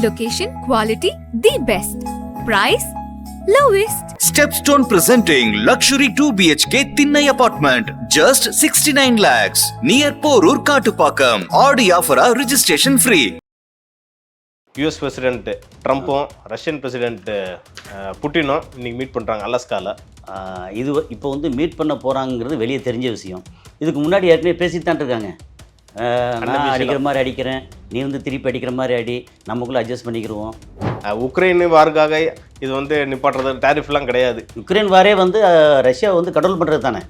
Location, quality, the best. Price, lowest. Stepstone presenting luxury 2 BHK Thinnai apartment just 69 lakhs near Porur Katupakam. Audi offer registration free. US president ட்ரம்ப்பும் Russian president புட்டினும் இன்னைக்கு meet பண்ணுறாங்க அலஸ்காவில் இது இப்போ வந்து meet பண்ண போகிறாங்கிறது வெளியே தெரிஞ்ச விஷயம் இதுக்கு முன்னாடி ஏற்கனவே பேசித்தான் இருக்காங்க ஆஹ் நான். அடிக்கிற மாதிரி அடிக்கிறேன். நீ வந்து திருப்பி அடிக்கிற மாதிரி அடி. நமக்குள்ளே அட்ஜஸ்ட் பண்ணிக்கிருவோம். உக்ரைன் வாருக்காக இது வந்து நிப்பாட்டுறது டேரிஃப்லாம் கிடையாது. யுக்ரைன் வாரே வந்து ரஷ்யா வந்து கண்ட்ரோல் பண்ணுறது தானே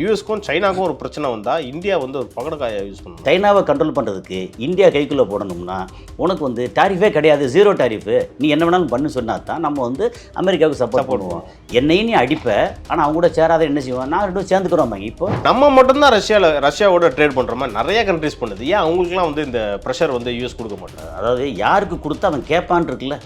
யூஎஸ்க்கும் சைனாக்கும் ஒரு பிரச்சனை வந்தால் இந்தியா வந்து ஒரு பகடக்காயை யூஸ் பண்ணணும். சைனாவை கண்ட்ரோல் பண்ணுறதுக்கு இந்தியா கைக்குள்ளே போடணும்னா உனக்கு வந்து டாரிஃபே கிடையாது ஜீரோ டாரிஃபு நீ என்ன வேணாலும் பண்ணு சொன்னா தான் நம்ம வந்து அமெரிக்காவுக்கு சப்போர்ட் பண்ணுவோம். என்னையும் நீ அடிப்ப ஆனால் அவங்க கூட சேராத என்ன செய்வோம் நான் ரெண்டும் சேர்ந்துக்கிறோம் இப்போ. நம்ம மட்டும்தான் ரஷ்யாவில் ரஷ்யாவோட ட்ரேட் பண்ணுற மாதிரி நிறைய கண்ட்ரிஸ் பண்ணுது. ஏன் அவங்களுக்குலாம் வந்து இந்த ப்ரெஷர் வந்து யூஎஸ் கொடுக்க மாட்டாங்க அதாவது யாருக்கு கொடுத்தா அவன் கேட்பான் இருக்குல்ல?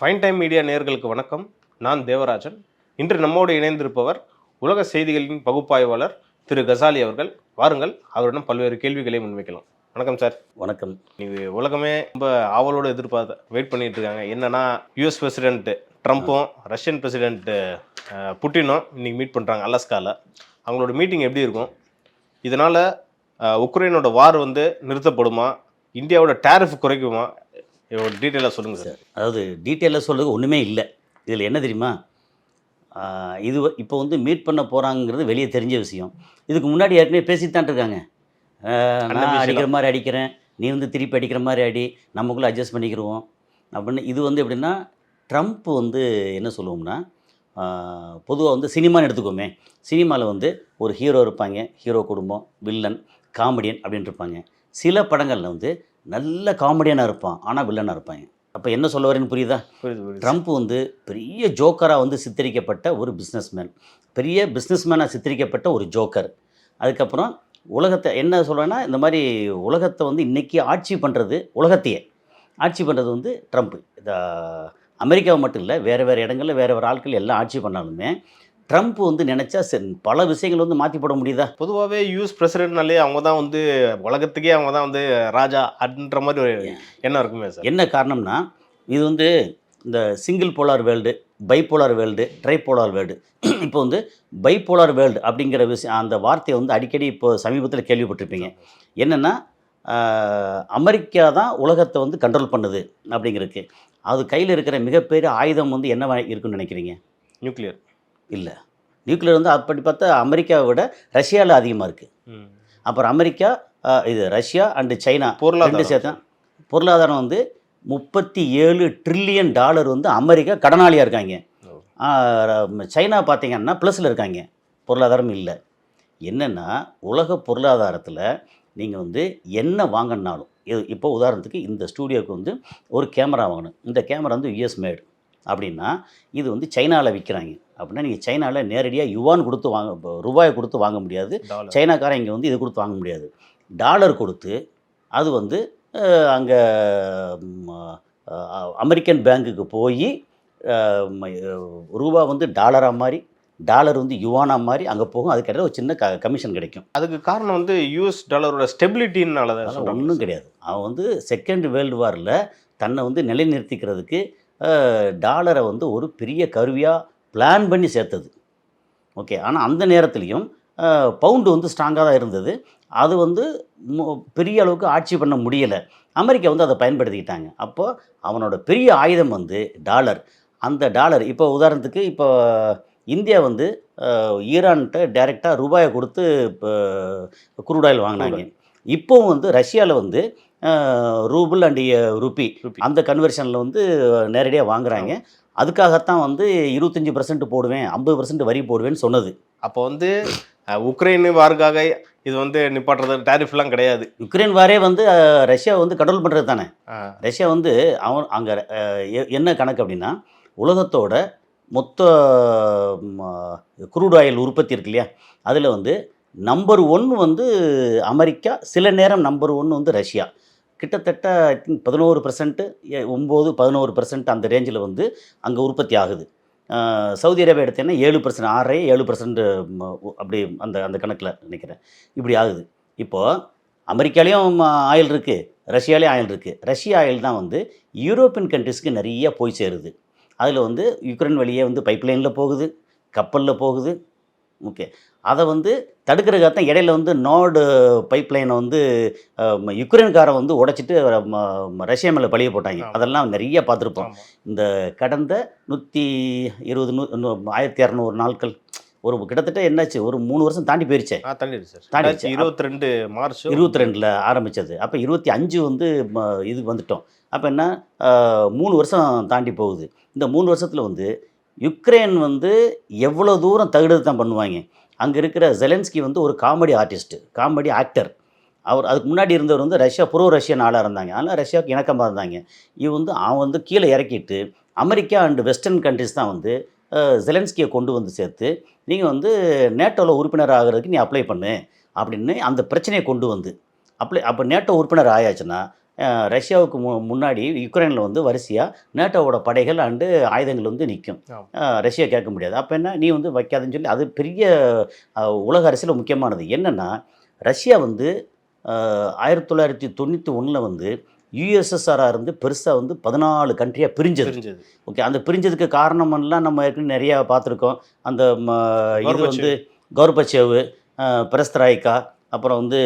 ஃபைன் டைம் மீடியா நேயர்களுக்கு வணக்கம். நான் தேவராஜன். இன்று நம்மோடு இணைந்திருப்பவர் உலக செய்திகளின் பகுப்பாய்வாளர் திரு கசாலி அவர்கள். வாருங்கள் அவரிடம் பல்வேறு கேள்விகளை முன்வைக்கலாம். வணக்கம் சார். வணக்கம். இது உலகமே ரொம்ப ஆவலோட எதிர்பார்த்து வெயிட் பண்ணிட்டு இருக்காங்க. என்னன்னா யூஎஸ் பிரசிடென்ட் ட்ரம்ப்பும் ரஷ்யன் பிரசிடென்ட் புட்டினும் இன்னைக்கு மீட் பண்ணுறாங்க அலஸ்காவில் அவங்களோட மீட்டிங் எப்படி இருக்கும்? இதனால் உக்ரைனோட வார் வந்து நிறுத்தப்படுமா? இந்தியாவோட டேரிஃப் குறைக்குமா? டீட்டெயிலாக சொல்லுங்கள் சார். அதாவது டீட்டெயிலாக சொல்றது ஒன்றுமே இல்லை. இதில் என்ன தெரியுமா? இது இப்போ வந்து மீட் பண்ண போகிறாங்கிறது வெளியே தெரிஞ்ச விஷயம். இதுக்கு முன்னாடி ஏற்கனவே பேசித்தான் இருக்காங்க. நான். அடிக்கிற மாதிரி அடிக்கிறேன் நீ வந்து திருப்பி அடிக்கிற மாதிரி அடி நமக்குள்ளே அட்ஜஸ்ட் பண்ணிக்கிருவோம். அப்படின்னு இது வந்து எப்படின்னா ட்ரம்ப் வந்து என்ன சொல்லுவோம்னா பொதுவாக வந்து சினிமான்னு எடுத்துக்கோமே. சினிமாவில் வந்து ஒரு ஹீரோ இருப்பாங்க. ஹீரோ குடும்பம் வில்லன் காமெடியன் அப்படின்னு இருப்பாங்க. சில படங்களில் வந்து நல்ல காமெடியனாக இருப்பான் ஆனால் வில்லனாக இருப்பாங்க அப்போ என்ன சொல்ல வரேன்னு புரியுதா? ட்ரம்ப் வந்து பெரிய ஜோக்கராக வந்து சித்தரிக்கப்பட்ட ஒரு பிஸ்னஸ்மேன் பெரிய பிஸ்னஸ்மேனாக சித்தரிக்கப்பட்ட ஒரு ஜோக்கர். அதுக்கப்புறம் உலகத்தை என்ன சொல்கிறேன்னா இந்த மாதிரி உலகத்தை வந்து இன்றைக்கி ஆட்சி பண்ணுறது உலகத்தையே. ஆட்சி பண்ணுறது வந்து ட்ரம்ப். இந்த அமெரிக்காவை மட்டும் இல்லை வேறு வேறு இடங்களில் வேறு வேறு ஆட்கள் எல்லாம் ஆட்சி பண்ணாலுமே ட்ரம்ப் வந்து நினச்சா பல விஷயங்கள் வந்து மாற்றி போட முடியுதா? பொதுவாகவே யூஎஸ் பிரசிடென்ட்னாலே அவங்க தான் வந்து உலகத்துக்கே அவங்க தான் வந்து ராஜா அப்படின்ற மாதிரி ஒரு எண்ணம் இருக்குமே சார். என்ன காரணம்னா இது வந்து இந்த single polar world bipolar world tripolar world இப்போ வந்து பைப்போலார் வேர்ல்டு அப்படிங்கிற விஷயம் அந்த வார்த்தையை வந்து அடிக்கடி இப்போ சமீபத்தில் கேள்விப்பட்டிருப்பீங்க. என்னென்னா அமெரிக்கா தான் உலகத்தை வந்து கண்ட்ரோல் பண்ணுது அப்படிங்கிறதுக்கு. அது கையில் இருக்கிற மிகப்பெரிய ஆயுதம் வந்து என்னவா இருக்குன்னு நினைக்கிறீங்க? நியூக்ளியர் இல்லை. நியூக்ளியர் வந்து அப்படி பார்த்தா அமெரிக்காவை விட ரஷ்யாவில் அதிகமாக இருக்குது அப்புறம் அமெரிக்கா இது ரஷ்யா அண்டு சைனா பொருளாதாரம். சேர்த்தா பொருளாதாரம் வந்து முப்பத்தி ஏழு ட்ரில்லியன் டாலர் வந்து அமெரிக்கா கடனாளியாக இருக்காங்க. சைனா பார்த்தீங்கன்னா ப்ளஸில் இருக்காங்க. பொருளாதாரம் இல்லை. என்னென்னா உலக பொருளாதாரத்தில் நீங்கள் வந்து என்ன வாங்கினாலும் இப்போ உதாரணத்துக்கு இந்த ஸ்டூடியோவுக்கு வந்து ஒரு கேமரா வாங்கணும். இந்த கேமரா வந்து யூஎஸ் மேடு அப்படின்னா இது வந்து சைனாவில் விற்கிறாங்க அப்படின்னா நீங்கள் சைனாவில் நேரடியாக யுவான் கொடுத்து வாங்க ரூபாயை கொடுத்து வாங்க முடியாது. சைனாக்காரன் இங்கே வந்து இது கொடுத்து வாங்க முடியாது. டாலர் கொடுத்து அது வந்து அங்கே அமெரிக்கன் பேங்க்குக்கு போய் ரூபா வந்து டாலராக மாதிரி டாலர் வந்து யுவானாக மாதிரி அங்கே போகும். அதுக்கிட்ட ஒரு சின்ன க கமிஷன் கிடைக்கும். அதுக்கு காரணம் வந்து யூஎஸ் டாலரோட ஸ்டெபிலிட்டின்னால தான் ஒன்றும் கிடையாது. அவன் வந்து செகண்ட் வேர்ல்டு வாரில் தன்னை வந்து நிலைநிறுத்திக்கிறதுக்கு டாலரை வந்து ஒரு பெரிய கருவியாக பிளான் பண்ணி சேர்த்தது. ஓகே ஆனால் அந்த நேரத்துலையும் பவுண்டு வந்து ஸ்ட்ராங்காக தான் இருந்தது. அது வந்து பெரிய அளவுக்கு ஆட்சி பண்ண முடியலை. அமெரிக்கா வந்து அதை பயன்படுத்திக்கிட்டாங்க. அப்போ அவனோட பெரிய ஆயுதம் வந்து டாலர். அந்த டாலர் இப்போ உதாரணத்துக்கு இப்போ இந்தியா வந்து ஈரான்கிட்ட டைரெக்டாக ரூபாயை கொடுத்து இப்போ குரூட் ஆயில் வாங்கினாங்க. இப்போவும் வந்து ரஷ்யாவில் வந்து ரூபிள் அண்ட் ருபி ரூபி. அந்த கன்வர்ஷனில் வந்து நேரடியாக வாங்குறாங்க. அதுக்காகத்தான் வந்து இருபத்தஞ்சி பர்சன்ட் போடுவேன் ஐம்பது பர்சன்ட் வரி போடுவேன்னு சொன்னது. அப்போ வந்து உக்ரைன் வாருக்காக இது வந்து நிப்பாட்டுறது டேரிஃப்லாம் கிடையாது. யுக்ரைன் வாரே வந்து ரஷ்யா வந்து கண்ட்ரோல் பண்ணுறது தானே. ரஷ்யா வந்து அவன் அங்கே என்ன கணக்கு அப்படின்னா உலகத்தோட மொத்த குரூட் ஆயில் உற்பத்தி இருக்கு இல்லையா? அதில் வந்து நம்பர் ஒன் வந்து அமெரிக்கா சில நேரம் நம்பர் ஒன் வந்து ரஷ்யா. கிட்டத்தட்ட ஐ திங்க் பதினோரு பர்சன்ட்டு ஒம்பது பதினோரு பர்சன்ட் அந்த ரேஞ்சில் வந்து அங்கே உற்பத்தி ஆகுது. சவுதி அரேபியா எடுத்தேன்னா ஏழு பர்சன்ட் ஆறரை ஏழு பர்சன்ட் அப்படி அந்த அந்த கணக்கில் நினைக்கிறேன். இப்படி ஆகுது. இப்போது அமெரிக்காலேயும் ஆயில் இருக்குது ரஷ்யாலேயும் ஆயில் இருக்குது ரஷ்யா ஆயில் தான் வந்து யூரோப்பியன் கண்ட்ரிஸ்க்கு நிறைய போய் சேருது. அதில் வந்து யுக்ரைன் வழியே வந்து பைப்லைனில் போகுது கப்பலில் போகுது ஓகே. அதை வந்து தடுக்கிறதுக்காக தான் இடையில வந்து நார்டு பைப்லைனை வந்து அஹ், யுக்ரைன்காரன் வந்து உடைச்சிட்டு ரஷ்யா மேலே பழிய போட்டாங்க. அதெல்லாம் நிறைய பார்த்துருப்போம். இந்த கடந்த நூற்றி இருபது நூ ஆயிரத்தி இரநூறு நாட்கள் ஒரு கிட்டத்தட்ட என்னாச்சு ஒரு மூணு வருஷம் தாண்டி போயிருச்சே. தாண்டிடுச்சு. ரெண்டாயிரத்தி இருபத்தி ரெண்டு மார்ச். இருபத்தி ரெண்டில் ஆரம்பித்தது அப்போ இருபத்தி அஞ்சு வந்து ம- இது வந்துட்டோம். அப்போ என்ன மூணு வருஷம் தாண்டி போகுது. இந்த மூணு வருஷத்தில் வந்து யுக்ரைன் வந்து எவ்வளோ தூரம் தகுடு தான் பண்ணுவாங்க? அங்கே இருக்கிற ஜெலன்ஸ்கி வந்து ஒரு காமெடி ஆர்டிஸ்ட்டு காமெடி ஆக்டர் அவர் அதுக்கு முன்னாடி இருந்தவர் வந்து ரஷ்யா புரோ ரஷ்யன் ஆளாக இருந்தாங்க. அதனால் ரஷ்யாவுக்கு இணக்கமாக இருந்தாங்க. இவன் வந்து அவன் வந்து கீழே இறக்கிட்டு அமெரிக்கா அண்டு வெஸ்டர்ன் கண்ட்ரிஸ் தான் வந்து ஜெலன்ஸ்கியை கொண்டு வந்து சேர்த்து நீங்கள் வந்து நேட்டோவில் உறுப்பினர் ஆகிறதுக்கு நீ அப்ளை பண்ணு அப்படின்னு அந்த பிரச்சனையை கொண்டு வந்து அப்ளை அப்போ நேட்டோ உறுப்பினர் ஆயாச்சுன்னா ரஷ்யாவுக்கு மு முன்னாடி யுக்ரைனில் வந்து வரிசையாக நேட்டோவோட படைகள் அண்டு ஆயுதங்கள் வந்து நிற்கும். ரஷ்யா கேட்க முடியாது. அப்போ என்ன? நீ வந்து வைக்காதுன்னு சொல்லி அது பெரிய உலக அரசியல் முக்கியமானது. என்னென்னா ரஷ்யா வந்து ஆயிரத்தி தொள்ளாயிரத்தி தொண்ணூற்றி ஒன்றில் வந்து யுஎஸ்எஸ்ஆராக இருந்து பெருசாக வந்து பதினாலு கண்ட்ரியாக பிரிஞ்சது. ஓகே அந்த பிரிஞ்சதுக்கு காரணமெல்லாம் நம்ம ஏற்கனவே நிறையா பார்த்துருக்கோம். அந்த இது. வந்து கௌரபச்சேவு பெரஸ்தராய்க்கா அப்புறம் வந்து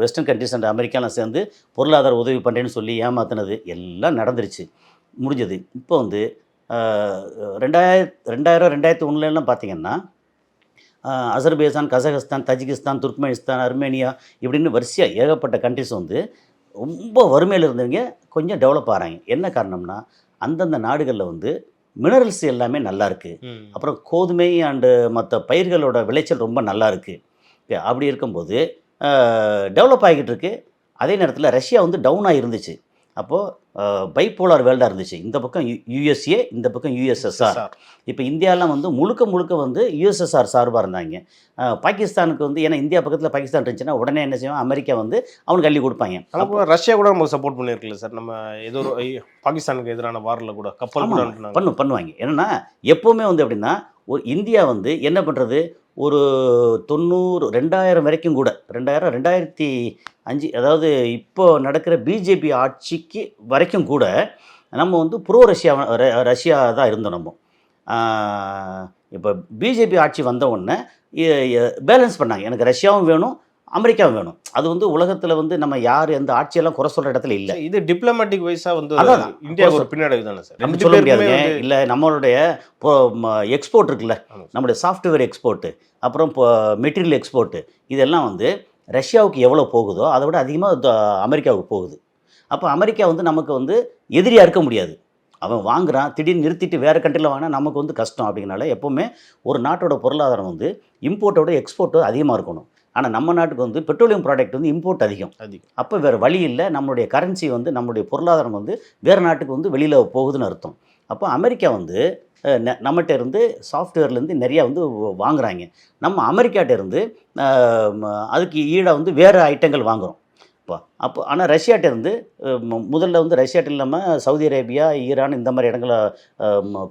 வெஸ்டர்ன் கண்ட்ரிஸ் அண்ட் அமெரிக்காலாம் சேர்ந்து பொருளாதார உதவி பண்ணுறேன்னு சொல்லி ஏமாத்தினது எல்லாம் நடந்துருச்சு. முடிஞ்சது. இப்போ வந்து அஹ், ரெண்டாயிரத் ரெண்டாயிரம் ரெண்டாயிரத்தி ஒன்றுலாம் பார்த்தீங்கன்னா அஹ், Azerbaijan Kazakhstan Tajikistan Turkmenistan Armenia இப்படின்னு வரிசையாக ஏகப்பட்ட கண்ட்ரிஸ் வந்து ரொம்ப வறுமையில் இருந்தவங்க கொஞ்சம் டெவலப் ஆகிறாங்க என்ன காரணம்னா அந்தந்த நாடுகளில் வந்து மினரல்ஸ் எல்லாமே நல்லா இருக்கு. ம். அப்புறம் கோதுமை அண்டு மற்ற பயிர்களோட விளைச்சல் ரொம்ப நல்லா இருக்குது அப்படி இருக்கும்போது டெவலப் ஆகிக்கிட்டு இருக்கு அதே நேரத்தில் ரஷ்யா வந்து டவுனாக இருந்துச்சு. அப்போது பைப்போலார் வேர்ல்டாக இருந்துச்சு. இந்த பக்கம் யுஎஸ்ஏ இந்த பக்கம் யுஎஸ்எஸ்ஆர். இப்போ இந்தியாலாம் வந்து முழுக்க முழுக்க வந்து யுஎஸ்எஸ்ஆர் சார்பாக இருந்தாங்க. பாகிஸ்தானுக்கு வந்து ஏன்னா இந்தியா பக்கத்தில் பாகிஸ்தான் இருந்துச்சுன்னா உடனே என்ன செய்வோம் அமெரிக்கா வந்து அவனுக்கு அள்ளி கொடுப்பாங்க. கூட ரஷ்யா கூட நமக்கு சப்போர்ட் பண்ணிருக்குல்ல சார். நம்ம ஏதோ பாகிஸ்தானுக்கு எதிரான வாரில் கூட கப்பல் கூட ஆமா, அனுப்புனாங்க. பண்ணு பண்ணுவாங்க. என்னன்னா எப்போவுமே வந்து எப்படின்னா ஒரு இந்தியா வந்து என்ன பண்ணுறது ஒரு தொண்ணூறு ரெண்டாயிரம் வரைக்கும் கூட ரெண்டாயிரம் ரெண்டாயிரத்தி அஞ்சு அதாவது இப்போ நடக்கிற பிஜேபி ஆட்சிக்கு வரைக்கும் கூட நம்ம வந்து ப்ரோ ரஷ்யா ர- ரஷ்யா தான் இருந்தோம் நம்ம. இப்போ பிஜேபி ஆட்சி வந்த உடனே பேலன்ஸ் பண்ணாங்க. எனக்கு ரஷ்யாவும் வேணும் அமெரிக்காவும் வேணும். அது வந்து உலகத்தில் வந்து நம்ம யார் எந்த ஆட்சியெல்லாம் குறை சொல்கிற இடத்துல இல்லை. இது டிப்ளமேட்டிக் வைஸா வந்து அதான், இந்தியாவுக்கு ஒரு பின்னடைவு தானே சார்? ரெண்டு சொல்ல முடியாதுங்க. இல்லை நம்மளுடைய எக்ஸ்போர்ட் இருக்குல்ல. நம்மளுடைய சாஃப்ட்வேர் எக்ஸ்போர்ட்டு அப்புறம் இப்போ மெட்டீரியல் எக்ஸ்போர்ட்டு இதெல்லாம் வந்து ரஷ்யாவுக்கு எவ்வளோ போகுதோ அதை விட அதிகமாக அமெரிக்காவுக்கு போகுது. அப்போ அமெரிக்கா வந்து நமக்கு வந்து எதிரியாக இருக்க முடியாது. அவன் வாங்குறான் திடீர்னு நிறுத்திட்டு வேறு கண்ட்ரியில் வாங்கினா நமக்கு வந்து கஷ்டம் அப்படிங்கனால எப்போவுமே ஒரு நாட்டோட பொருளாதாரம் வந்து இம்போர்ட்டோட எக்ஸ்போர்ட்டு அதிகமாக இருக்கணும். ஆனால் நம்ம நாட்டுக்கு வந்து பெட்ரோலியம் ப்ராடக்ட் வந்து இம்போர்ட் அதிகம். அதிகம். அப்போ வேறு வழி இல்லை. நம்மளுடைய கரன்சி வந்து நம்மளுடைய பொருளாதாரம் வந்து வேறு நாட்டுக்கு வந்து வெளியில் போகுதுன்னு அர்த்தம். அப்போ அமெரிக்கா வந்து நம்மகிட்ட இருந்து சாஃப்ட்வேர்லேருந்து நிறையா வந்து வாங்குறாங்க. நம்ம அமெரிக்காட்ட இருந்து அஹ், ம- அதுக்கு ஈடாக வந்து வேறு ஐட்டங்கள் வாங்குகிறோம் இப்போ அப்போ ஆனால் ரஷ்யாட்ட இருந்து அஹ், மு- முதல்ல வந்து ரஷ்யாட்ட இல்லாமல் சவுதி அரேபியா ஈரான் இந்த மாதிரி இடங்கள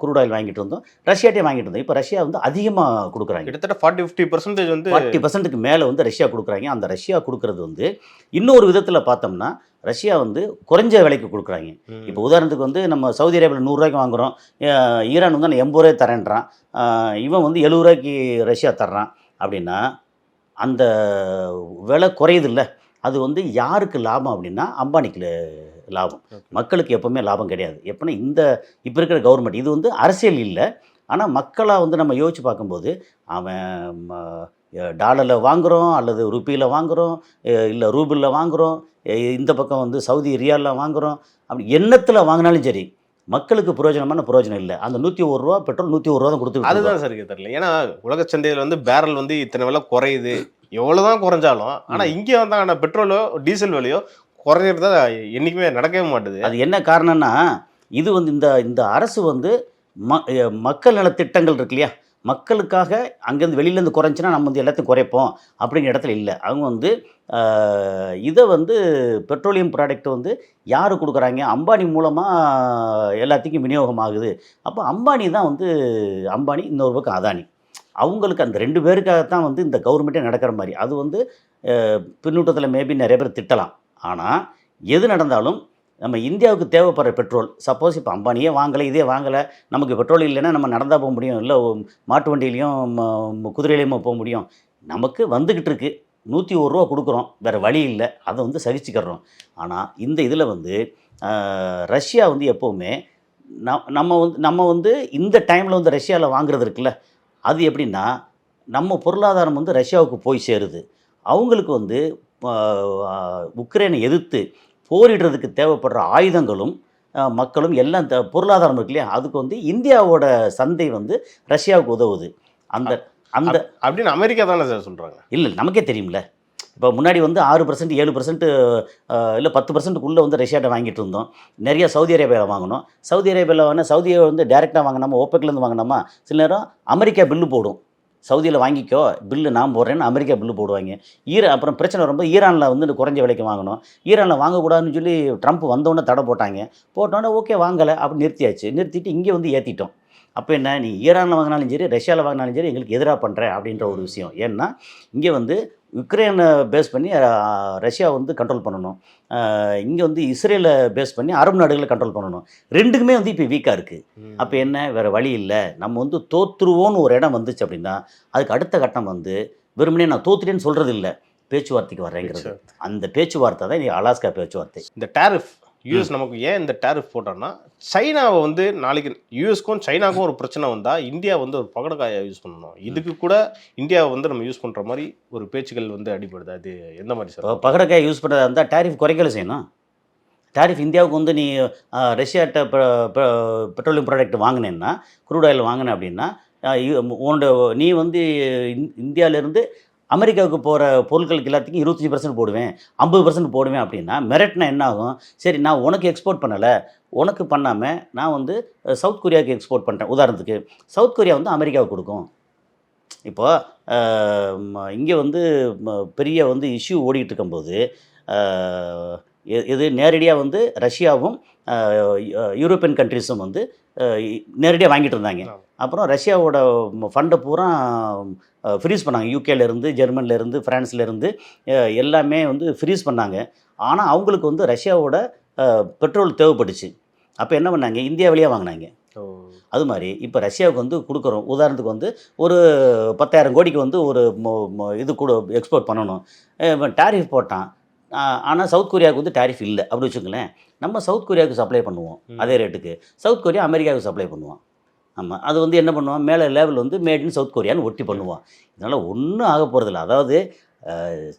குரூட் ஆயில் வாங்கிட்டு இருந்தோம். ரஷ்யாட்டே வாங்கிட்டு இருந்தோம். இப்போ ரஷ்யா வந்து அதிகமாக கொடுக்குறாங்க. கிட்டத்தட்ட ஃபார்ட்டி ஃபிஃப்டி பர்சன்டேஜ் வந்து ஃபார்ட்டி பர்சன்ட்டுக்கு மேலே வந்து ரஷ்யா கொடுக்குறாங்க. அந்த ரஷ்யா கொடுக்குறது வந்து இன்னொரு விதத்தில் பார்த்தோம்னா ரஷ்யா வந்து குறைஞ்ச விலைக்கு கொடுக்குறாங்க. இப்போ உதாரணத்துக்கு வந்து நம்ம சவுதி அரேபியாவில் நூறுரூவாய்க்கு வாங்குறோம். அஹ் ஈரான் வந்து நான் எண்பது ரூபாய் தரேன்றான். இவன் வந்து எழுபது ரூபாய்க்கு ரஷ்யா தர்றான். அப்படின்னா அந்த விலை குறையுது அது வந்து யாருக்கு லாபம் அப்படின்னா அம்பானிக்கு லாபம். மக்களுக்கு எப்பவுமே லாபம் கிடையாது. எப்படின்னா இந்த இப்போ இருக்கிற கவர்மெண்ட் இது வந்து அரசியல் இல்லை. ஆனால் மக்களாக வந்து நம்ம யோசிச்சு பார்க்கும்போது அவன் டாலரில் வாங்குகிறோம் அல்லது ருப்பியில் வாங்குகிறோம் இல்லை ரூபிளில் வாங்குகிறோம் இந்த பக்கம் வந்து சவுதி ரியாலில் வாங்குகிறோம் அப்படி எண்ணத்தில் வாங்கினாலும் சரி மக்களுக்கு பிரயோஜனமான பிரயோஜனம் இல்லை. அந்த நூற்றி ஒரு ரூபா பெட்ரோல் நூற்றி ஒரு ரூபா தான் கொடுத்து அதுதான் சார் தெரியல. ஏன்னா உலக சந்தையில் வந்து பேரல் வந்து இத்தனை விலை குறையுது. எவ்வளவுதான் குறைஞ்சாலும் ஆனா இங்கே வந்து ஆனா பெட்ரோலோ டீசல் விலையோ குறையிறதா என்னைக்குமே நடக்கவே மாட்டுது. அது என்ன காரணம்னா இது வந்து இந்த இந்த அரசு வந்து ம மக்கள் நல திட்டங்கள் இருக்கு இல்லையா? மக்களுக்காக அங்கேருந்து வெளியிலேருந்து குறைஞ்சினா நம்ம வந்து எல்லாத்தையும் குறைப்போம் அப்படிங்கிற இடத்துல இல்லை. அவங்க வந்து இதை வந்து பெட்ரோலியம் ப்ராடக்ட் வந்து யார் கொடுக்குறாங்க? அம்பானி மூலமாக எல்லாத்துக்கும் விநியோகம் ஆகுது. அப்போ அம்பானி தான் வந்து அம்பானி இன்னொரு பக்கம் அதானி. அவங்களுக்கு அந்த ரெண்டு பேருக்காகத்தான் வந்து இந்த கவர்மெண்ட்டே நடக்கிற மாதிரி. அது வந்து பின்னூட்டத்தில் மேபி நிறைய பேர் திட்டலாம். ஆனால் எது நடந்தாலும் நம்ம இந்தியாவுக்கு தேவைப்படுற பெட்ரோல் சப்போஸ் இப்போ அம்பானியே வாங்கலை இதே வாங்கலை நமக்கு பெட்ரோல் இல்லைன்னா நம்ம நடந்தால் போக முடியும் இல்லை மாட்டு வண்டியிலையும் ம- குதிரையிலையும் போக முடியும். நமக்கு வந்துக்கிட்டு இருக்கு. நூற்றி ஒரு ரூபா கொடுக்குறோம். வேறு வழி இல்லை. அதை வந்து சகிச்சுக்கிறோம் ஆனால் இந்த இதில் வந்து ரஷ்யா வந்து எப்போவுமே நம்ம வந்து நம்ம வந்து இந்த டைமில் வந்து ரஷ்யாவில் வாங்குறது இருக்குல்ல அது எப்படின்னா நம்ம பொருளாதாரம் வந்து ரஷ்யாவுக்கு போய் சேருது. அவங்களுக்கு வந்து உக்ரைனை எதிர்த்து போரிடுறதுக்கு தேவைப்படுற ஆயுதங்களும் மக்களும் எல்லாம் பொருளாதாரம் இருக்கு இல்லையா? அதுக்கு வந்து இந்தியாவோட சந்தை வந்து ரஷ்யாவுக்கு உதவுது. அந்த அந்த அப்படின்னு அமெரிக்கா தானே சார் சொல்றாங்க? இல்லை நமக்கே தெரியும்ல. இப்போ முன்னாடி வந்து ஆறு பர்சன்ட் ஏழு பர்சன்ட் இல்லை பத்து பர்சன்ட்டுக்குள்ளே வந்து ரஷ்யாட்ட வாங்கிட்டு இருந்தோம். நிறைய சவுதி அரேபியாவில் வாங்கினோம். சவுதி அரேபியாவில் வாங்கினா சவுதியை வந்து டேரெக்டாக வாங்கினாமா ஓப்பெக்லேருந்து வாங்கினாமா? சில நேரம் அமெரிக்கா பில்லு போடும். சவுதியில் வாங்கிக்கோ பில்லு நான் போடுறேன்னு அமெரிக்கா பில்லு போடுவாங்க. ஈரா அப்புறம் பிரச்சனை வரும்போது ஈரானில் வந்து குறைஞ்ச விலைக்கு வாங்கணும் ஈரானில் வாங்கக்கூடாதுன்னு சொல்லி ட்ரம்ப் வந்தோடனே தடை போட்டாங்க. போட்டோன்னே ஓகே வாங்கலை அப்படி நிறுத்தியாச்சு. நிறுத்திட்டு இங்கே வந்து ஏற்றிட்டோம் அப்போ என்ன நீ ஈரானில் வாங்கினாலும் சரி ரஷ்யாவில் வாங்கினாலும் சரி எங்களுக்கு எதிராக பண்ணுற அப்படின்ற ஒரு விஷயம். ஏன்னா இங்கே வந்து யுக்ரைனை பேஸ் பண்ணி ரஷ்யா வந்து கண்ட்ரோல் பண்ணணும். இங்கே வந்து இஸ்ரேலை பேஸ் பண்ணி அரபு நாடுகளை கண்ட்ரோல் பண்ணணும். ரெண்டுக்குமே வந்து இப்போ வீக்காக இருக்குது அப்போ என்ன? வேறு வழி இல்லை. நம்ம வந்து தோத்துருவோன்னு ஒரு இடம் வந்துச்சு அப்படின்னா அதுக்கு அடுத்த கட்டம் வந்து வெறுமனே நான் தோத்துட்டேன்னு சொல்கிறது இல்லை பேச்சுவார்த்தைக்கு வர்றேங்கிறது அந்த பேச்சுவார்த்தை தான் அலாஸ்கா பேச்சுவார்த்தை. இந்த டேரிஃப் யூஎஸ் நமக்கு ஏன் இந்த டேரிஃப் போட்டோம்னா சைனாவை வந்து நாளைக்கு யூஎஸ்க்கும் சைனாக்கும் ஒரு பிரச்சனை வந்தா இந்தியா வந்து ஒரு பகடக்காயை யூஸ் பண்ணணும். இதுக்கு கூட இந்தியாவை வந்து நம்ம யூஸ் பண்ற மாதிரி ஒரு பேச்சுக்கள் வந்து அடிபடுது. அது எந்த மாதிரி சார்? பகடக்காய் யூஸ் பண்ணுறதா இருந்தால் டேரிஃப் குறைக்கல செய்யணும். டேரிஃப் இந்தியாவுக்கு வந்து நீ ரஷ்யாட்ட பெட்ரோலியம் ப்ராடக்ட் வாங்கினேன்னா க்ரூட் ஆயில் வாங்கின அப்படின்னா உன்னோட நீ வந்து இந்- இந்தியாவிலேருந்து அமெரிக்காவுக்கு போகிற பொருட்களுக்கு எல்லாத்துக்கும் இருபத்தஞ்சி பர்சன்ட் போடுவேன் ஐம்பது பர்சன்ட் போடுவேன் அப்படின்னா மெரிட்னா என்ன ஆகும்? சரி நான் உனக்கு எக்ஸ்போர்ட் பண்ணலை. உனக்கு பண்ணாமல் நான் வந்து சவுத் கொரியாவுக்கு எக்ஸ்போர்ட் பண்ணுறேன் உதாரணத்துக்கு சவுத் கொரியா வந்து அமெரிக்காவுக்கு கொடுக்கும். இப்போது இங்கே வந்து பெரிய வந்து இஷ்யூ ஓடிக்கிட்டு இருக்கும்போது இது நேரடியாக வந்து ரஷ்யாவும் யூரோப்பியன் கண்ட்ரிஸும் வந்து நேரடியாக வாங்கிட்டு இருந்தாங்க. அப்புறம் ரஷ்யாவோட ஃபண்டை பூரா ஃப்ரீஸ் பண்ணாங்க. யூகேலேருந்து ஜெர்மன்லேருந்து ஃப்ரான்ஸ்லேருந்து எல்லாமே வந்து ஃப்ரீஸ் பண்ணாங்க. ஆனால் அவங்களுக்கு வந்து ரஷ்யாவோட பெட்ரோல் தேவைப்பட்டுச்சு. அப்போ என்ன பண்ணாங்க? இந்தியா வழியாக வாங்கினாங்க. அது மாதிரி இப்போ ரஷ்யாவுக்கு வந்து கொடுக்குறோம். உதாரணத்துக்கு வந்து ஒரு பத்தாயிரம் கோடிக்கு வந்து ஒரு இது கூட எக்ஸ்போர்ட் பண்ணணும். டேரிஃப் போட்டான். ஆனால் சவுத் கொரியாவுக்கு வந்து டேரிஃப் இல்லை. அப்படி வச்சுக்கோங்களேன். நம்ம சவுத் கொரியாவுக்கு சப்ளை பண்ணுவோம். அதே ரேட்டுக்கு சவுத் கொரியா அமெரிக்காவுக்கு சப்ளை பண்ணுவோம் ஆமாம் அது வந்து என்ன பண்ணுவோம் மேலே லேவல் வந்து மேட் இன் சவுத் கொரியான்னு ஒட்டி பண்ணுவோம் இதனால் ஒன்றும் ஆக போகிறதில்ல அதாவது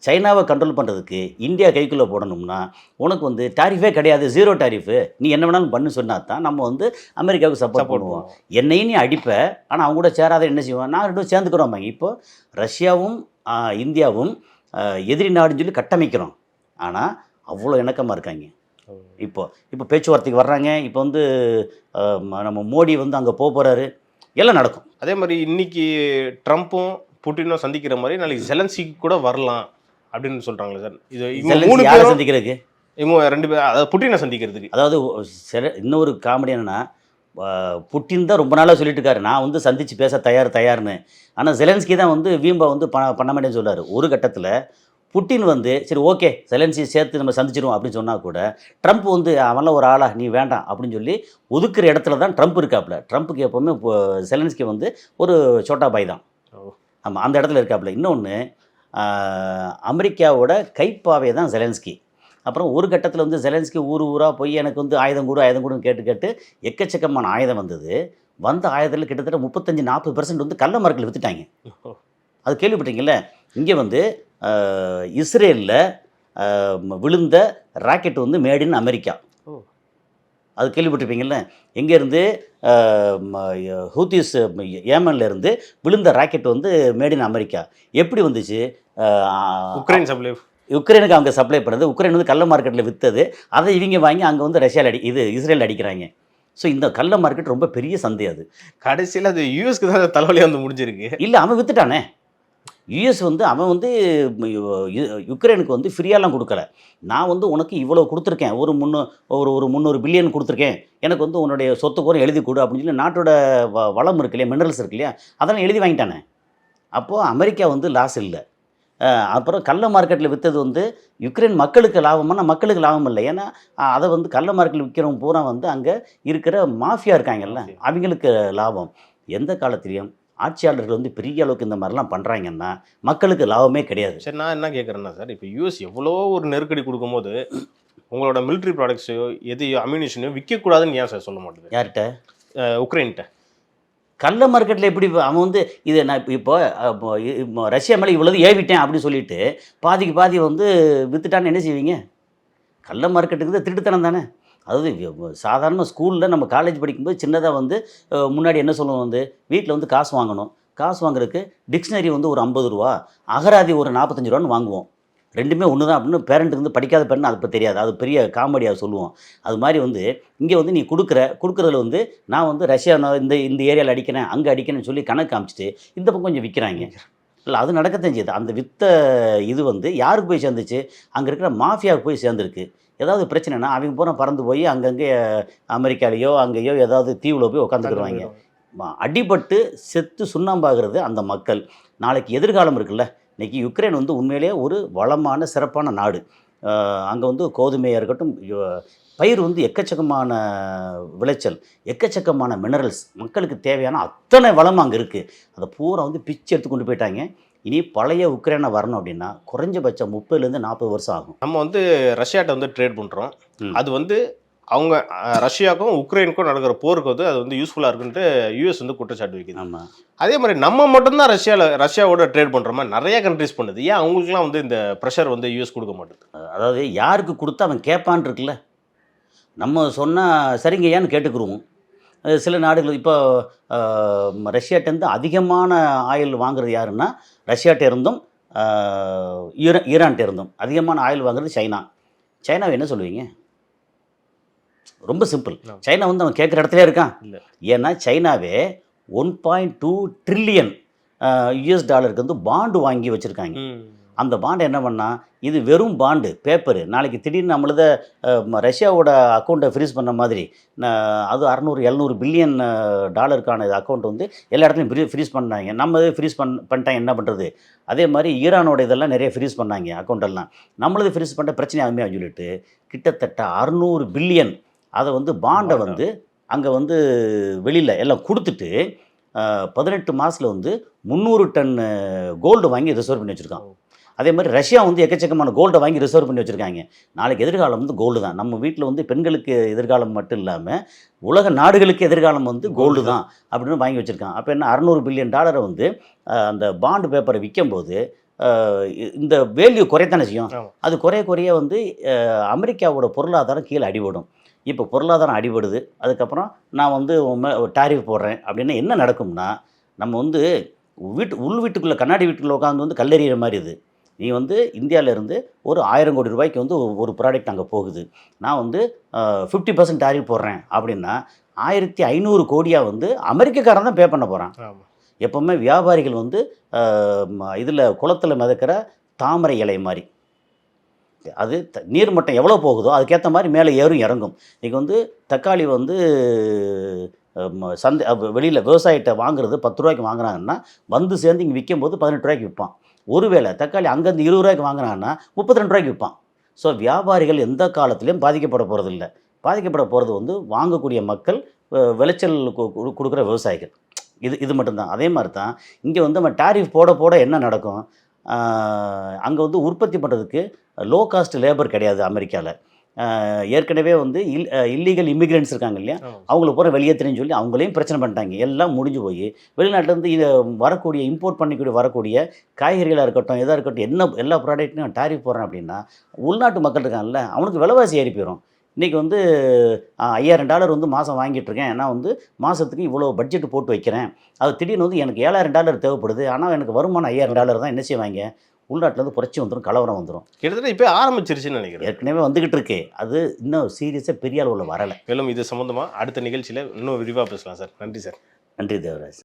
சைனாவை கண்ட்ரோல் பண்ணுறதுக்கு இந்தியா கைக்குள்ளே போடணும்னா உனக்கு வந்து டாரிஃபே கிடையாது. ஜீரோ டாரிஃபு நீ என்ன வேணாலும் பண்ணு சொன்னா தான் நம்ம வந்து அமெரிக்காவுக்கு சப்போர்ட் பண்ணுவோம். என்னையும் நீ அடிப்ப. ஆனால் அவங்க கூட சேராத என்ன செய்வான்? நான் ரெண்டும் சேர்ந்துக்கிறோம். இப்போ ரஷ்யாவும் இந்தியாவும் எதிரி நாடுன்னு சொல்லி கட்டமைக்கிறோம். ஆனால் அவ்வளோ இணக்கமாக இருக்காங்க. இப்போ இப்போ பேச்சுவார்த்தைக்கு வர்றாங்க. இப்போ வந்து நம்ம மோடி வந்து அங்கே போக போகிறாரு எல்லாம் நடக்கும். அதே மாதிரி இன்னைக்கு ட்ரம்ப்பும் புட்டினும் சந்திக்கிற மாதிரி நாளைக்கு ஜெலன்சிக்கு கூட வரலாம் அப்படின்னு சொல்றாங்களே சார். இது மூணு பேரும் சந்திக்கிறதுக்கு? இவங்க ரெண்டு பேரும் அதாவது புட்டினை சந்திக்கிறதுக்கு. அதாவது சில இன்னொரு காமெடி என்னன்னா புட்டின் தான் ரொம்ப நாளாக சொல்லிட்டு இருக்காரு. நான் வந்து சந்திச்சு பேச தயார் தயார்னு. ஆனால் ஜெலன்ஸ்கி தான் வந்து வீம்பா வந்து ப பண்ண மாட்டேன்னு சொல்றாரு. ஒரு கட்டத்தில் புட்டின் வந்து சரி ஓகே ஜெலன்ஸ்கி சேர்த்து நம்ம சந்திச்சிருவோம் அப்படின்னு சொன்னால் கூட ட்ரம்ப் வந்து அவன்லாம் ஒரு ஆளா நீ வேண்டாம் அப்படின்னு சொல்லி ஒதுக்குற இடத்துல தான் ட்ரம்ப் இருக்காப்புல. ட்ரம்ப்புக்கு எப்போவுமே இப்போ ஜெலன்ஸ்கி வந்து ஒரு சோட்டா பாய் தான். ஆமாம் அந்த இடத்துல இருக்காப்புல. இன்னொன்று அமெரிக்காவோட கைப்பாவே தான் ஜெலன்ஸ்கி அப்புறம் ஒரு கட்டத்தில் வந்து ஜெலன்ஸ்கி ஊர் ஊராக போய் எனக்கு வந்து ஆயுதம் கூட ஆயுதம் கூடன்னு கேட்டு கேட்டு எக்கச்சக்கமான ஆயுதம் வந்தது. வந்த ஆயுதத்தில் கிட்டத்தட்ட முப்பத்தஞ்சு நாற்பது பர்சன்ட் வந்து கள்ள மரக்கில் விற்றுட்டாங்க அது கேள்விப்பட்டீங்கல்ல இங்கே வந்து இஸ்ரேலில் விழுந்த ராக்கெட் வந்து மேட் இன் அமெரிக்கா. ஓ. அது கேள்விப்பட்டிருப்பீங்கல்ல? எங்கேருந்து ஹூத்திஸ் ஏமன்ல இருந்து விழுந்த ராக்கெட் வந்து மேட் இன் அமெரிக்கா. எப்படி வந்துச்சு? உக்ரைன் சப்ளை உக்ரைனுக்கு அவங்க சப்ளை பண்ணது. உக்ரைன் வந்து கள்ள மார்க்கெட்டில் விற்றது அதை இவங்க வாங்கி அங்கே வந்து ரஷ்யாவில் அடி இது இஸ்ரேல் அடிக்கிறாங்க. ஸோ இந்த கள்ள மார்க்கெட் ரொம்ப பெரிய சந்தை அது. கடைசியில் அது யூஎஸ்க்கு தான் தலைவலியாக வந்து முடிஞ்சிருக்கு. இல்லை அவன் வித்துட்டானே. யுஎஸ் வந்து அவன் வந்து யுக்ரைனுக்கு வந்து ஃப்ரீயாலாம் கொடுக்கல. நான் வந்து உனக்கு இவ்வளோ கொடுத்துருக்கேன். ஒரு முன்னூ ஒரு ஒரு முந்நூறு பில்லியன் கொடுத்துருக்கேன். எனக்கு வந்து உன்னுடைய சொத்து கூட எழுதி கொடு அப்படின்னு சொல்லி நாட்டோட வ வளம் இருக்கு இல்லையா? மினரல்ஸ் இருக்கு இல்லையா? அதெல்லாம் எழுதி வாங்கிட்டானே. அப்போது அமெரிக்கா வந்து லாஸ் இல்லை. அப்புறம் கள்ள மார்க்கெட்டில் விற்றது வந்து யுக்ரைன் மக்களுக்கு லாபம்னா மக்களுக்கு லாபம் இல்லை. ஏன்னா அதை வந்து கள்ள மார்க்கெட்டில் விற்கிறவங்க பூரா வந்து அங்கே இருக்கிற மாஃபியா இருக்காங்கல்ல. அவங்களுக்கு லாபம். எந்த காலத்திலையும் ஆட்சியாளர்கள் வந்து பெரிய அளவுக்கு இந்த மாதிரிலாம் பண்ணுறாங்கன்னா மக்களுக்கு லாபமே கிடையாது. சரி நான் என்ன கேட்குறேன்னா சார் இப்போ யூஎஸ் எவ்வளோ ஒரு நெருக்கடி கொடுக்கும்போது உங்களோட மிலிட்ரி ப்ராடக்ட்ஸையோ எதையோ அம்யூனிஷனையோ விற்கக்கூடாதுன்னு ஏன் சார் சொல்ல மாட்டேது? யார்கிட்ட? உக்ரைன்கிட்ட. கள்ள மார்க்கெட்டில் எப்படி அவன் வந்து இது நான் இப்போ இப்போ ரஷ்யா மேலே இவ்வளவு ஏவிட்டேன் அப்படின்னு சொல்லிட்டு பாதிக்கு பாதி வந்து வித்துட்டான்னு என்ன செய்வீங்க? கள்ள மார்க்கெட்டுக்கு தான் திருட்டுத்தனம் தானே. அதாவது சாதாரணமாக சாதாரண ஸ்கூலில் நம்ம காலேஜ் படிக்கும்போது சின்னதாக வந்து முன்னாடி என்ன சொல்லுவோம் வந்து வீட்டில் வந்து காசு வாங்கணும். காசு வாங்குறதுக்கு டிக்ஷனரி வந்து ஒரு ஐம்பது ரூபா அகராதி ஒரு நாற்பத்தஞ்சு ரூபான்னு வாங்குவோம். ரெண்டுமே ஒன்று தான் அப்படின்னு பேரண்ட்டுக்கு வந்து படிக்காத பேரண்ட் அது இப்போ தெரியாது. அது பெரிய காமெடியாக சொல்லுவோம். அது மாதிரி வந்து இங்கே வந்து நீ கொடுக்குற கொடுக்குறதுல வந்து நான் வந்து ரஷ்யா நான் இந்த இந்த ஏரியாவில் அடிக்கிறேன் அங்கே அடிக்கிறேன்னு சொல்லி கணக்கு காமிச்சிட்டு இந்த பக்கம் கொஞ்சம் விற்கிறாங்க இல்லை அது நடக்கத்தான் செய்யுது. அந்த வித்த இது வந்து யாருக்கு போய் சேர்ந்துச்சு? அங்கே இருக்கிற மாஃபியாவுக்கு போய் சேர்ந்துருக்கு. ஏதாவது பிரச்சனைனா அவங்க பூரா பறந்து போய் அங்கங்கே அமெரிக்காலேயோ அங்கேயோ ஏதாவது தீவில் போய் உட்காந்துக்கிடுவாங்க அடிபட்டு செத்து சுண்ணாம்பாகிறது அந்த மக்கள். நாளைக்கு எதிர்காலம் இருக்குல்ல. இன்னைக்கு யுக்ரைன் வந்து உண்மையிலேயே ஒரு வளமான சிறப்பான நாடு. அங்கே வந்து கோதுமையாக இருக்கட்டும் பயிர் வந்து எக்கச்சக்கமான விளைச்சல் எக்கச்சக்கமான மினரல்ஸ் மக்களுக்கு தேவையான அத்தனை வளம் அங்கே இருக்குது அதை பூரா வந்து பிச்சு எடுத்து கொண்டு போயிட்டாங்க. இனி பழைய உக்ரைனை வரணும் அப்படின்னா குறைஞ்சபட்சம் முப்பதுலேருந்து நாற்பது வருஷம் ஆகும். நம்ம வந்து ரஷ்யாட்ட வந்து ட்ரேட் பண்ணுறோம். அது வந்து அவங்க ரஷ்யாவுக்கும் உக்ரைனுக்கும் நடக்கிற போருக்கு வந்து அது வந்து யூஸ்ஃபுல்லாக இருக்குன்ட்டு யூஎஸ் வந்து குற்றச்சாட்டு வைக்குது. ஆமாம் அதே மாதிரி நம்ம மட்டும்தான் ரஷ்யாவில் ரஷ்யாவோட ட்ரேட் பண்ணுறோமா நிறைய கண்ட்ரிஸ் பண்ணுது. ஏன் அவங்களுக்குலாம் வந்து இந்த ப்ரெஷர் வந்து யூஎஸ் கொடுக்க மாட்டேது? அதாவது யாருக்கு கொடுத்தா அவன் கேட்பான் இருக்குல்ல? நம்ம சொன்னால் சரிங்க ஏன்னு கேட்டுக்குருவோம் சில நாடுகள் இப்போ ரஷ்யாட்டேருந்து அதிகமான ஆயில் வாங்குறது யாருன்னா ரஷ்யாட்ட இருந்தும் ஈரா ஈரான்ட்ட இருந்தும் அதிகமான ஆயில் வாங்குறது சைனா. சைனாவை என்ன சொல்லுவீங்க? ரொம்ப சிம்பிள். சைனா வந்து அவன் கேட்குற இடத்துல இருக்கான். ஏன்னா சைனாவே one point two trillion US டாலருக்கு வந்து பாண்டு வாங்கி வச்சுருக்காங்க. அந்த பாண்டு என்ன பண்ணா இது வெறும் பாண்டு பேப்பரு நாளைக்கு திடீர்னு நம்மளத ரஷ்யாவோட அக்கௌண்ட்டை ஃப்ரீஸ் பண்ண மாதிரி அது அறநூறு எழுநூறு பில்லியன் டாலருக்கான அக்கௌண்ட் வந்து எல்லா இடத்துலையும் ஃப்ரீ ஃப்ரீஸ் பண்ணாங்க. நம்ம இது ஃப்ரீஸ் பண் பண்ணிட்டாங்க என்ன பண்ணுறது அதே மாதிரி ஈரானோட இதெல்லாம் நிறைய ஃப்ரீஸ் பண்ணாங்க அக்கௌண்ட் எல்லாம். நம்மளது ஃப்ரீஸ் பண்ண பிரச்சனை ஆகுமே சொல்லிட்டு கிட்டத்தட்ட அறுநூறு பில்லியன் அதை வந்து பாண்டை. வந்து அங்கே வந்து வெளியில் எல்லாம் கொடுத்துட்டு பதினெட்டு மாதத்தில் வந்து முந்நூறு டன் கோல்டு வாங்கி ரிசர்வ் பண்ணி வச்சுருக்கான். அதே மாதிரி ரஷ்யா வந்து எக்கச்சக்கமான கோல்டை வாங்கி ரிசர்வ் பண்ணி வச்சுருக்காங்க. நாளைக்கு எதிர்காலம் வந்து கோல்டு தான். நம்ம வீட்டில் வந்து பெண்களுக்கு எதிர்காலம் மட்டும் இல்லாமல் உலக நாடுகளுக்கு எதிர்காலம் வந்து கோல்டு தான். அப்படின்னு வாங்கி வச்சுருக்கான். அப்போ என்ன அறநூறு பில்லியன் டாலரை வந்து அந்த பாண்டு பேப்பரை விற்கும்போது இந்த வேல்யூ குறைத்தானே செய்யும். அது குறைய குறைய வந்து அமெரிக்காவோட பொருளாதாரம் கீழே அடிபடும். இப்போ பொருளாதாரம் அடிபடுது. அதுக்கப்புறம் நான் வந்து டாரிஃப் போடுறேன் அப்படின்னா என்ன நடக்கும்னா நம்ம வந்து வீட்டு உள் வீட்டுக்குள்ளே கண்ணாடி வீட்டுக்குள்ளே உட்காந்து வந்து கல்லெறிகிற மாதிரி இது. நீ வந்து இந்தியால இருந்து ஒரு ஆயிரம் கோடி ரூபாய்க்கு வந்து ஒரு- ப்ராடக்ட் அங்கே போகுது. நான் வந்து ஃபிஃப்டி பர்சன்ட் டாரிஃப் போடுறேன் அப்படின்னா ஆயிரத்தி ஐநூறு கோடியாக வந்து அமெரிக்கக்காரன் தான் பே பண்ண போகிறான் எப்போவுமே வியாபாரிகள் வந்து இதில் குளத்தில் மிதக்கிற தாமரை இலை மாதிரி. அது த- நீர் மட்டம் எவ்வளோ போகுதோ அதுக்கேற்ற மாதிரி மேலே ஏறும் இறங்கும். இன்றைக்கி வந்து தக்காளி வந்து சந்தை வெளியில் விவசாயிகிட்ட வாங்குறது பத்து ரூபாய்க்கு வாங்குறாங்கன்னா வந்து சேர்ந்து இங்கே விற்கும்போது பதினெட்டு ரூபாய்க்கு விற்பான் ஒருவேளை தக்காளி அங்கேருந்து இருபது ரூபாய்க்கு வாங்குறாங்கன்னா முப்பத்தி ரெண்டு ரூபாய்க்கு விற்பான். ஸோ வியாபாரிகள் எந்த காலத்துலேயும் பாதிக்கப்பட போகிறது இல்லை பாதிக்கப்பட போகிறது வந்து வாங்கக்கூடிய மக்கள் விளைச்சல் கொடுக்குற விவசாயிகள். இது இது மட்டும்தான். அதே மாதிரி தான் இங்கே வந்து நம்ம டாரிஃப் போட போட என்ன நடக்கும்? அங்கே வந்து உற்பத்தி பண்ணுறதுக்கு லோ காஸ்ட் லேபர் கிடையாது அமெரிக்காவில் ஏற்கனவே வந்து இல் இல்லீகல் இமிக்ரெண்ட்ஸ் இருக்காங்க இல்லையா? அவங்கள பூரா வெளியேற்றுறேன்னு சொல்லி அவங்களையும் பிரச்சனை பண்ணிட்டாங்க. எல்லாம் முடிஞ்சு போய் வெளிநாட்டிலேருந்து இதை வரக்கூடிய இம்போர்ட் பண்ணிக்கூடிய வரக்கூடிய காய்கறிகளாக இருக்கட்டும் எதாக இருக்கட்டும் என்ன எல்லா ப்ராடக்ட்லையும் டாரிஃப் போடுறேன் அப்படின்னா உள்நாட்டு மக்கள் இருக்காங்கல்ல அவனுக்கு விலைவாசி ஏறி போயிடும் இன்றைக்கி வந்து ஐயாயிரம் டாலர் வந்து மாதம் வாங்கிட்டு இருக்கேன். நான் வந்து மாதத்துக்கு இவ்வளோ பட்ஜெட் போட்டு வைக்கிறேன். அது திடீர்னு வந்து எனக்கு ஏழாயிரம் டாலர் தேவைப்படுது. ஆனால் எனக்கு வருமானம் ஐயாயிரம் டாலர் தான் என்ன செய்வாங்க? உள்நாட்டில் வந்து புரட்சி வந்துடும் கலவரம் வந்துடும் கிட்டத்தட்ட இப்போ ஆரம்பிச்சிருச்சுன்னு நினைக்கிறேன். ஏற்கனவே வந்துக்கிட்டு இருக்கு அது இன்னும் சீரியஸாக பெரிய அளவில் வரலை. மேலும் இது சம்மந்தமாக அடுத்த நிகழ்ச்சியில் இன்னும் விரிவாக பேசலாம் சார். நன்றி சார். நன்றி தேவராஜ்.